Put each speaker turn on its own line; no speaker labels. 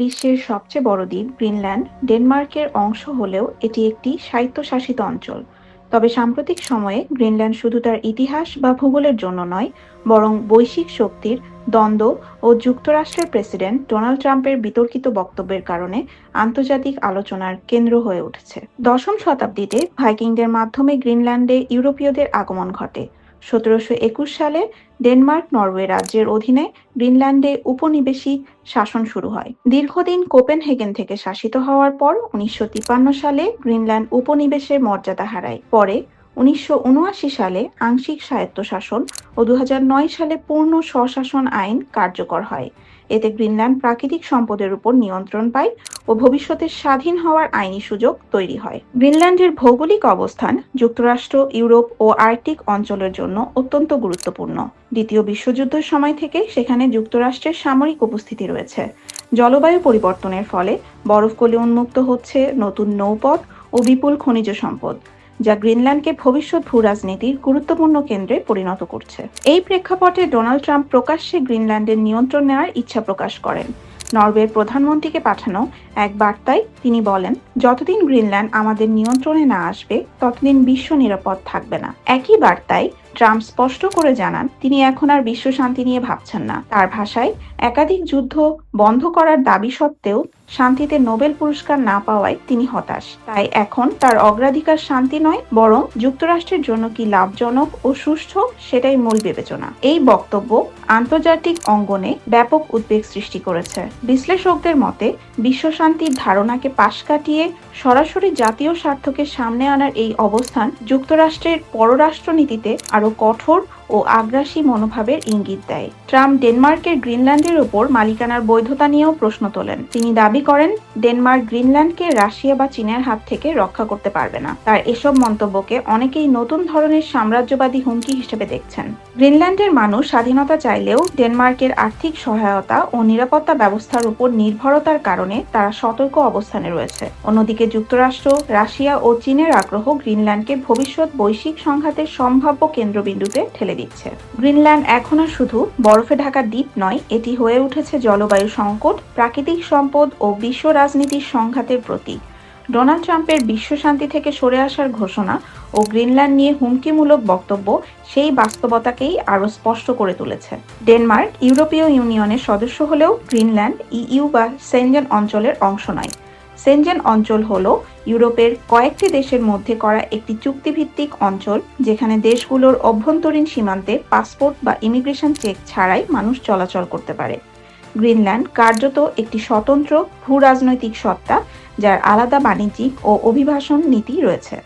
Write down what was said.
বিশ্বের সবচেয়ে বড় দ্বীপ গ্রিনল্যান্ড, ডেনমার্কের অংশ হলেও এটি একটি স্বায়ত্তশাসিত অঞ্চল। তবে সাম্প্রতিক সময়ে গ্রিনল্যান্ড শুধু তার ইতিহাস বা ভূগোলের জন্য নয়, বরং বৈশ্বিক শক্তির, দ্বন্দ্ব ও যুক্তরাষ্ট্রের প্রেসিডেন্ট ডোনাল্ড ট্রাম্পের বিতর্কিত বক্তব্যের কারণে আন্তর্জাতিক আলোচনার কেন্দ্র হয়ে উঠেছে। দশম শতাব্দীতে ভাইকিংদের মাধ্যমে গ্রিনল্যান্ডে ইউরোপীয়দের আগমন ঘটে। সতেরোশো একুশ সালে ডেনমার্ক, নরওয়ে রাজ্যের অধীনে গ্রিনল্যান্ডে উপনিবেশিক শাসন শুরু হয়। দীর্ঘদিন কোপেনহেগেন থেকে শাসিত হওয়ার পর উনিশশো তিপ্পান্ন সালে গ্রিনল্যান্ড উপনিবেশের মর্যাদা হারায়। পরে উনিশশো উনআশি সালে আংশিক স্বায়ত্তশাসন ও দু হাজার নয় সালে পূর্ণ স্বশাসন আইন কার্যকর হয়। এতে গ্রিনল্যান্ড প্রাকৃতিক সম্পদের উপর নিয়ন্ত্রণ পায় ও ভবিষ্যতে স্বাধীন হওয়ার আইনি সুযোগ তৈরি হয়। গ্রিনল্যান্ডের ভৌগোলিক অবস্থান যুক্তরাষ্ট্র, ইউরোপ ও আর্কটিক অঞ্চলের জন্য অত্যন্ত গুরুত্বপূর্ণ। দ্বিতীয় বিশ্বযুদ্ধের সময় থেকে সেখানে যুক্তরাষ্ট্রের সামরিক উপস্থিতি রয়েছে। জলবায়ু পরিবর্তনের ফলে বরফকলি উন্মুক্ত হচ্ছে নতুন নৌপথ ও বিপুল খনিজ সম্পদ, যা গ্রিনল্যান্ডকে ভবিষ্যৎ ভূ রাজনীতির গুরুত্বপূর্ণ কেন্দ্রে পরিণত করছে। এই প্রেক্ষাপটে ডোনাল্ড ট্রাম্প প্রকাশ্যে গ্রিনল্যান্ডের নিয়ন্ত্রণ নেওয়ার ইচ্ছা প্রকাশ করেন। নরওয়ের প্রধানমন্ত্রীকে পাঠানো এক বার্তায় তিনি বলেন, যতদিন গ্রিনল্যান্ড আমাদের নিয়ন্ত্রণে না আসবে, ততদিন বিশ্ব নিরাপদ থাকবে না। একই বার্তায় ট্রাম্প স্পষ্ট করে জানান, তিনি এখন আর বিশ্ব শান্তি নিয়ে ভাবছেন না। তার ভাষায়, একাধিক যুদ্ধ বন্ধ করার দাবি সত্ত্বেও শান্তিতে নোবেল পুরস্কার না পাওয়ায় তিনি হতাশ। তাই এখন তার অগ্রাধিকার শান্তি নয়, বরং যুক্তরাষ্ট্রের জন্য কি লাভজনক ও সুষ্ঠু সেটাই মূল বিবেচনা। এই বক্তব্য আন্তর্জাতিক অঙ্গনে ব্যাপক উদ্বেগ সৃষ্টি করেছে। বিশ্লেষকদের মতে বিশ্ব শান্তির ধারণাকে পাশ কাটিয়ে সরাসরি জাতীয় স্বার্থকে সামনে আনার এই অবস্থান যুক্তরাষ্ট্রের পররাষ্ট্রনীতিতে আরও কঠোর ও আগ্রাসী মনোভাবের ইঙ্গিত দেয়। ট্রাম্প ডেনমার্কের গ্রিনল্যান্ডের ওপর মালিকানার বৈধতা নিয়েও প্রশ্ন তোলেন। তিনি দাবি করেন, ডেনমার্ক গ্রিনল্যান্ডকে রাশিয়া বা চীনের হাত থেকে রক্ষা করতে পারবে না। তার এসব মন্তব্যকে অনেকেই নতুন ধরনের সাম্রাজ্যবাদী হুমকি হিসেবে দেখছেন। গ্রিনল্যান্ডের মানুষ স্বাধীনতা চাইলেও ডেনমার্কের আর্থিক সহায়তা ও নিরাপত্তা ব্যবস্থার উপর নির্ভরতার কারণে তারা সতর্ক অবস্থানে রয়েছে। অন্যদিকে যুক্তরাষ্ট্র, রাশিয়া ও চীনের আগ্রহ গ্রিনল্যান্ডকে ভবিষ্যৎ বৈশ্বিক সংঘাতের সম্ভাব্য কেন্দ্রবিন্দুতে ঠেলে দিচ্ছে। গ্রিনল্যান্ড এখন আর শুধু বরফে ঢাকা দ্বীপ নয়, এটি হয়ে উঠেছে জলবায়ু সংকট, প্রাকৃতিক সম্পদ ও বিশ্ব রাজনীতির সংঘাতের প্রতীক। ডোনাল্ড ট্রাম্পের বিশ্ব শান্তি থেকে সরে আসার ঘোষণা ও গ্রিনল্যান্ড নিয়ে হুমকিমূলক বক্তব্য সেই বাস্তবতাকেই আরও স্পষ্ট করে তুলেছে। ডেনমার্ক ইউরোপীয় ইউনিয়নের সদস্য হলেও গ্রিনল্যান্ড ইইউ বা সেনজেন অঞ্চলের অংশ নয়। সেনজেন অঞ্চল হল ইউরোপের কয়েকটি দেশের মধ্যে করা একটি চুক্তিভিত্তিক অঞ্চল, যেখানে দেশগুলোর অভ্যন্তরীণ সীমান্তে পাসপোর্ট বা ইমিগ্রেশন চেক ছাড়াই মানুষ চলাচল করতে পারে। গ্রিনল্যান্ড কার্যত একটি স্বতন্ত্র ভূ রাজনৈতিক সত্তা, যার আলাদা বাণিজ্যিক ও অভিবাসন নীতি রয়েছে।